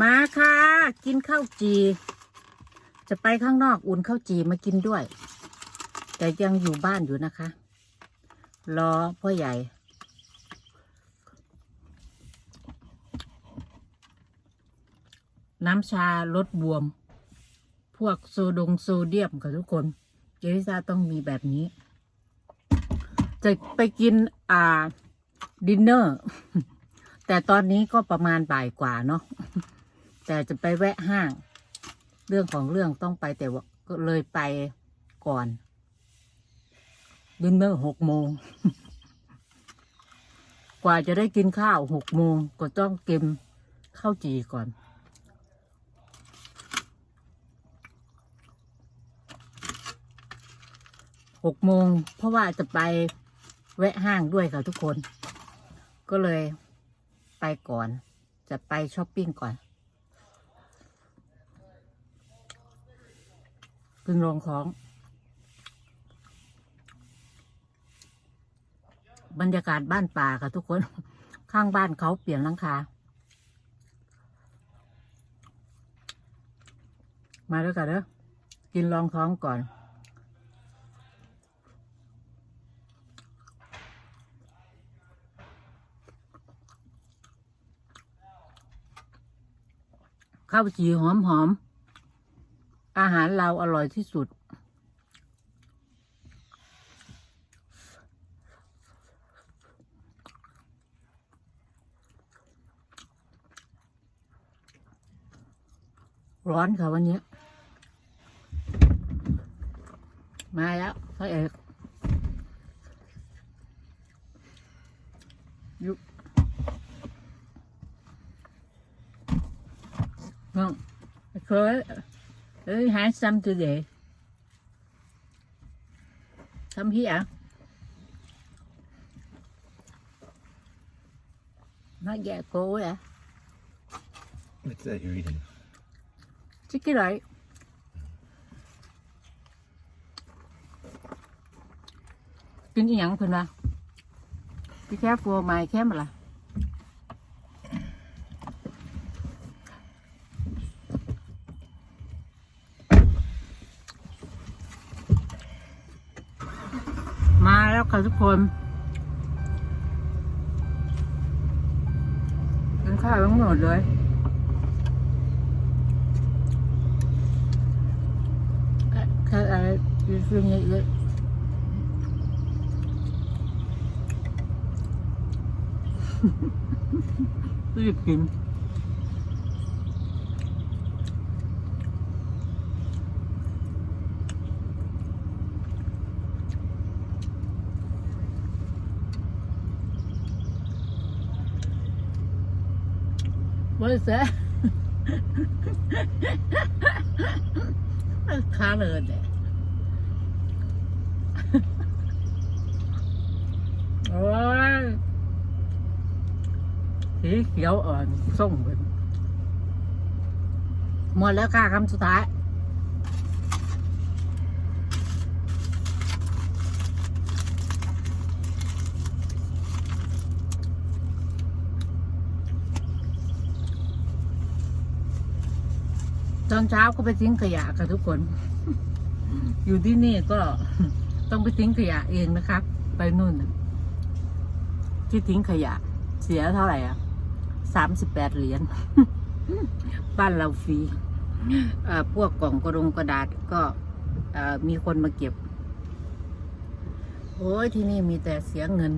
มาค่ะ กินข้าวจี จะไปข้างนอกอุ่นข้าวจีมากินด้วย แต่ยังอยู่บ้านอยู่นะคะ รอพ่อใหญ่ น้ำชาลดบวม พวกโซดงโซเดียมค่ะทุกคน เจริซาต้องมีแบบนี้ จะไปกินอ่า ดินเนอร์ แต่ตอนนี้ก็ประมาณบ่ายกว่าเนาะ แต่จะไปแวะห้าง เรื่องของเรื่องต้องไปแต่ว่าก็เลยไปก่อนดินเนอร์หกโมง กว่าจะได้กินข้าวหกโมงก็ต้องกินข้าวจีก่อน หกโมงเพราะว่าจะไปแวะห้างด้วยค่ะทุกคน ก็เลยไปก่อน จะไปช้อปปิ้งก่อน เพิ่งลงของ บรรยากาศบ้านป่าค่ะทุกคน ข้างบ้านเขาเปลี่ยนหลังคา มาด้วยกันเด้อกินรองท้องก่อนข้าวจีหอมหอม อาหารเราอร่อยที่สุด ร้อนค่ะวันนี้ มาแล้วพระเอกยุน้องเคย เอ้ยหาซ้ำตัวเด๋ซ้ำพี่อะน้อยแย่โก้อะ What's that you're eating? ชิคกี้ไรกินอีหยังเพิ่นว่าพี่ แค่ฟัวไม้แค่มาละมาแล้วค่ะทุกคนกินข้าวทั้งหมดเลย Ka uh, you bring it good. รีบกิน ว่าจะค้าเลยเนี่ยโอ้ยสีเขียวอ่อนส้มเป็นหมดแล้วค่ะคำสุดท้าย ต อนเช้าก็ไปทิ้งขยะค่ะทุกคน อยู่ที่นี่ก็ต้องไปทิ้งขยะเองนะครับ ไปนู่น ที่ทิ้งขยะ เสียเท่าไหร่อะสามสิบแปดเหรียญบ้านเราฟรีพวกกล่องกระดงกระดาษก็มีคนมาเก็บ โอ้ยที่นี่มีแต่เสียเงิน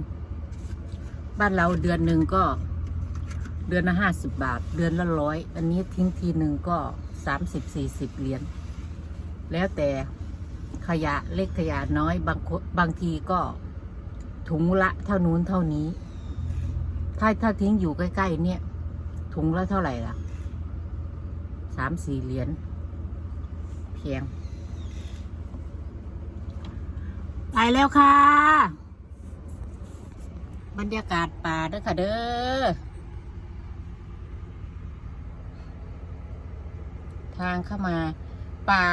บ้านเราเดือนหนึ่งก็ เดือนละห้าสิบบาท เดือนละร้อย อันนี้ทิ้งทีหนึ่งก็ สามสิบสี่สิบเหรียญแล้วแต่ขยะเล็กขยะน้อยบางคนบางทีก็ถุงละเท่านู้นเท่านี้ ถ้าถ้าทิ้งอยู่ใกล้ ๆ เนี่ย ถุงละเท่าไหร่ล่ะสามสี่เหรียญเพียง ไปแล้วค่ะ บรรยากาศป่าเด้อค่ะเด้อ ทางเข้ามา ป่า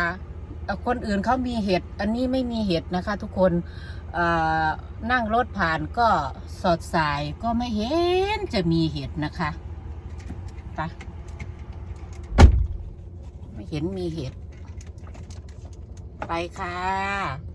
คนอื่นเขามีเห็ด อันนี้ไม่มีเห็ดนะคะ ทุกคนนั่งรถผ่านก็สอดสายก็ไม่เห็นจะมีเห็ดนะคะไปไม่เห็นมีเห็ด ไปค่ะ